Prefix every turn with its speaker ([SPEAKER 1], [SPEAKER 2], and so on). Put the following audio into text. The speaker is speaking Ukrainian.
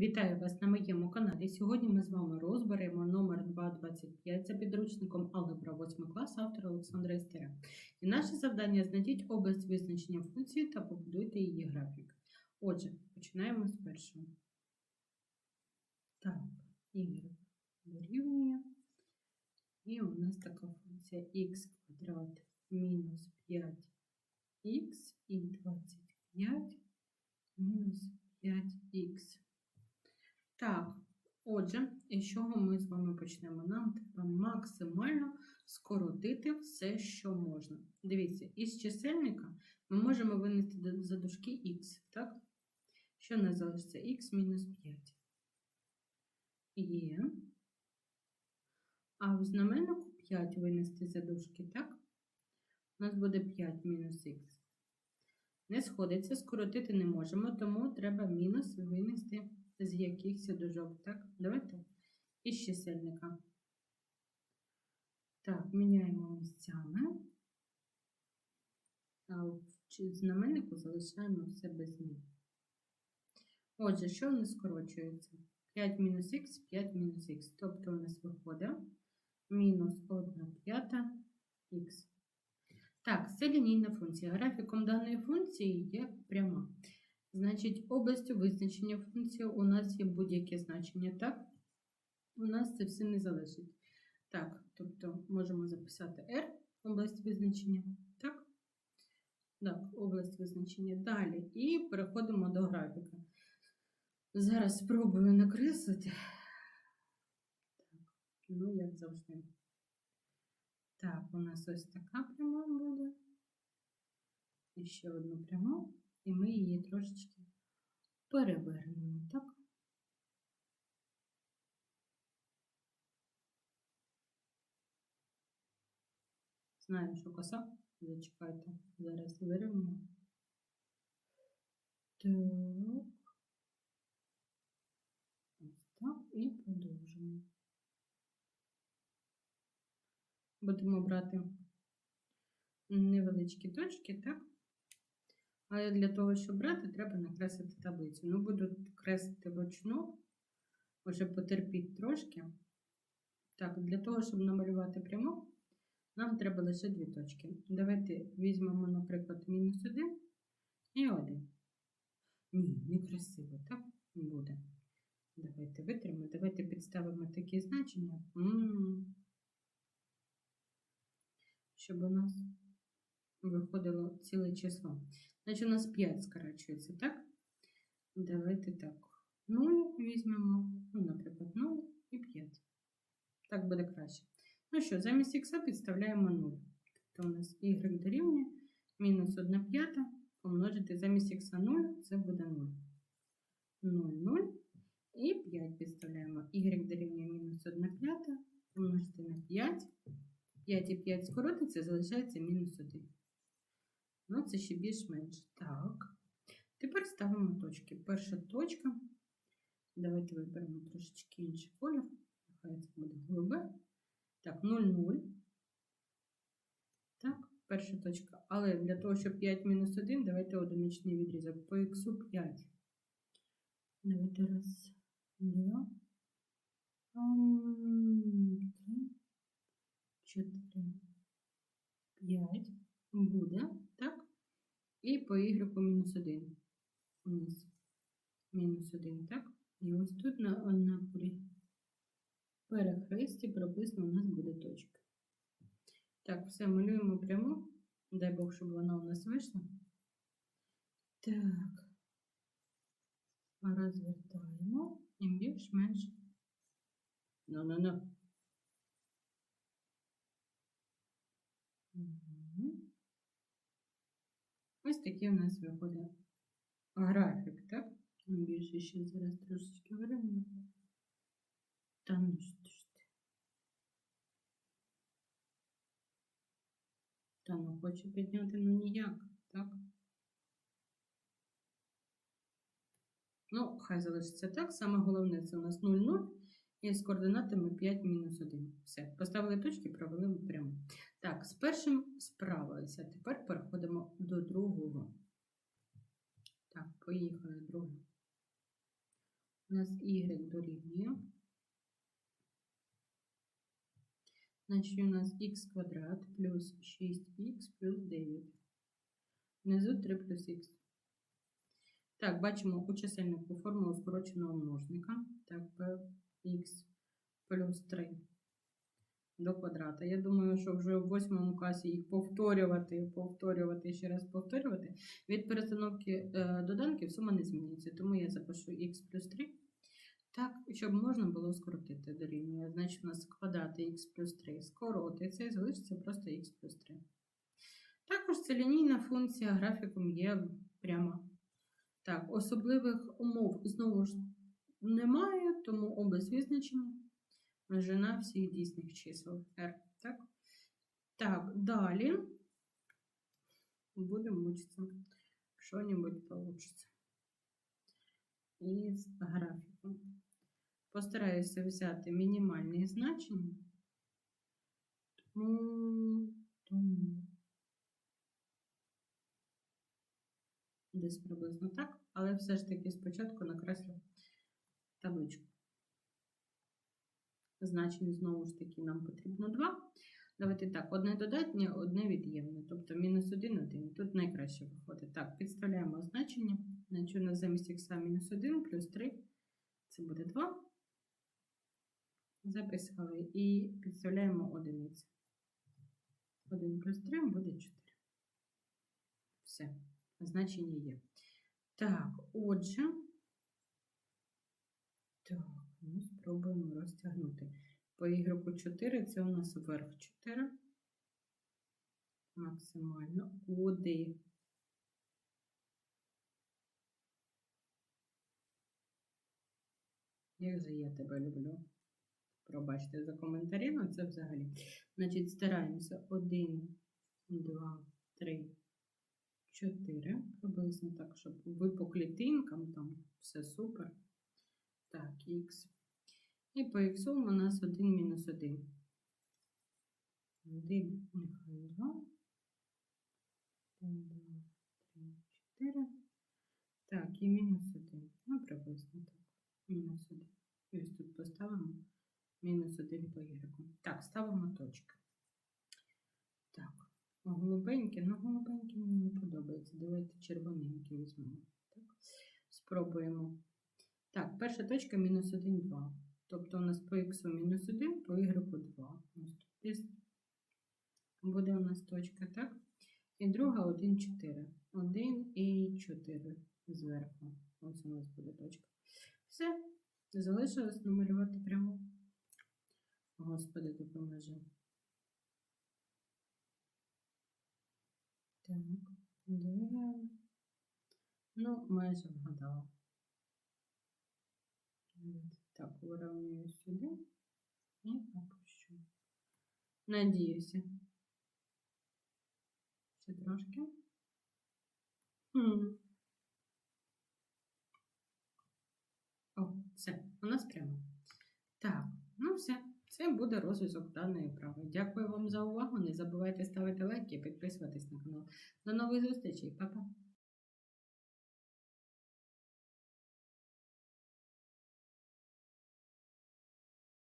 [SPEAKER 1] Вітаю вас на моєму каналі. Сьогодні ми з вами розберемо номер 225 за підручником Алгебра 8 клас автора Олександра Істера. І наше завдання знайдіть область визначення функції та побудуйте її графік. Отже, починаємо з першого. Так, y дорівнює. І у нас така функція х квадрат мінус 5х і 25 мінус 5х. Так, отже, і чого ми з вами почнемо? Нам треба максимально скоротити все, що можна. Дивіться, із чисельника ми можемо винести за дужки х, так? Що у залишиться? х мінус 5. Є. А в знаменнику 5 винести за дужки, так? У нас буде 5 мінус х. Не сходиться, скоротити не можемо, тому треба мінус винести з якихось дужок. Так, давайте із чисельника. Так, міняємо місцями. А в знаменнику залишаємо все без змін. Отже, що у нас скорочується? 5 мінус х, 5 мінус х. Тобто у нас виходить мінус 1 п'ята х. Так, це лінійна функція. Графіком даної функції є пряма. Значить, областю визначення функції у нас є будь-яке значення, так? У нас це все не залежить. Так, тобто можемо записати R, область визначення, так? Так, область визначення. Далі. І переходимо до графіка. Зараз спробую накреслити. Так, ну, як завжди. Так, у нас ось така пряма буде. І ще одну пряму. І ми її трошечки перевернемо, так? Знаю, що коса. Зачекайте, зараз вирівнюємо. Так. Ось так і продовжуємо. Будемо брати невеличкі точки, так? Але для того, щоб брати, треба накреслити таблицю. Ну, буду креслити вручну, вже потерпіть трошки. Так, для того, щоб намалювати пряму, нам треба лише дві точки. Давайте візьмемо, наприклад, мінус 1 і 1. Ні, некрасиво, так буде. Давайте витримаємо, давайте підставимо такі значення, М. щоб у нас виходило ціле число. Значить, у нас 5 скорочується, так? Давайте так. 0 візьмемо, ну, наприклад, 0 і 5. Так буде краще. Ну що, замість х підставляємо 0. Тобто у нас y дорівнює мінус 1 п'ята помножити замість х 0, це буде 0. 0, 0. І 5 підставляємо. y дорівнює мінус 1 п'ята помножити на 5. 5 і 5 скоротиться, залишається мінус 1. Ну, це ще більш-менш. Так. Тепер ставимо точки. Перша точка. Давайте виберемо трошечки інший колір. Нехай це буде голубе. Так, 0, 0. Так, перша точка. Але для того, щоб 5 мінус 1, давайте одиничний відрізок. По х 5. Давайте раз, два, 4, 5 буде, так? І по Y мінус 1. У нас мінус 1, так? І ось тут на, на перехресті приблизно у нас буде точка. Так, все, малюємо прямо. Дай Бог, щоб вона у нас вийшла. Так, розвертаємо і більш-менш. Ну-ну-ну. Ось такий у нас виходить графік, так? Більше ще зараз трошечки вирівняємо. Та ну що ж ти. Та ну хочу підняти, ну ніяк, так? Ну, хай залишиться так. Саме головне це у нас 0,0 і з координатами 5 мінус 1. Все. Поставили точки, провели прямо. Так, з першим справилися. Тепер переходимо до другого. Так, поїхали друге. У нас y дорівнює. Значить, у нас х квадрат плюс 6х плюс 9. Внизу 3 плюс х. Так, бачимо у чисельнику формулу скороченого множника. Так, х плюс 3 до квадрата. Я думаю, що вже в восьмому класі їх повторювати, повторювати, ще раз повторювати. Від перестановки е, доданків сума не змінюється, тому я запишу х плюс 3. Так, щоб можна було скоротити дорівнює. Значить, у нас квадрати х плюс 3 скоротиться і залишиться просто х плюс 3. Також це лінійна функція графіком є прямо. Так, особливих умов знову ж немає, тому обез визначені. Множина всіх дійсних чисел R. Так, так далі будемо мучитися. Що-небудь получиться. Із графіком. Постараюся взяти мінімальні значення. Десь приблизно так, але все ж таки спочатку накреслю табличку. Значень знову ж таки нам потрібно 2. Давайте так, одне додатнє, одне від'ємне. Тобто мінус 1, 1. Тут найкраще виходить. Так, підставляємо значення. Значить, у замість х мінус 1 плюс 3. Це буде 2. Записали і підставляємо одиниці. 1 плюс 3 буде 4. Все, значення є. Так, отже. Так, ну спробуємо розтягнути. По ігроку 4 це у нас вверх 4. Максимально. Куди? Як же я тебе люблю. Пробачте за коментарі, але це взагалі. Значить, стараємося 1, 2, 3, 4. Приблизно так, щоб ви по клітинкам там все супер. Так, х. І по х у нас 1 мінус 1. 1, нехай 2. 1, 2, 3, 4. Так, і мінус 1. Ну, приблизно так. Мінус 1. І ось тут поставимо мінус 1 по y. Так, ставимо точки. Так, голубеньке, ну голубеньке мені не подобається. Давайте червоненьке візьмемо. Так, спробуємо. Так, перша точка мінус 1, 2. Тобто у нас по х мінус 1, по y 2. Ось тут буде у нас точка, так? І друга 1, 4. 1 і 4 зверху. Ось у нас буде точка. Все. Залишилось намалювати прямо. Господи, допоможи. Так, де? Ну, майже вгадала. Так, вирівнюю сюди і опущу. Надіюся. Ще трошки. Хм. О, все, у нас прямо. Так, ну все. Це буде розв'язок даної вправи. Дякую вам за увагу. Не забувайте ставити лайки і підписуватись на канал. До нових зустрічей, Па-па!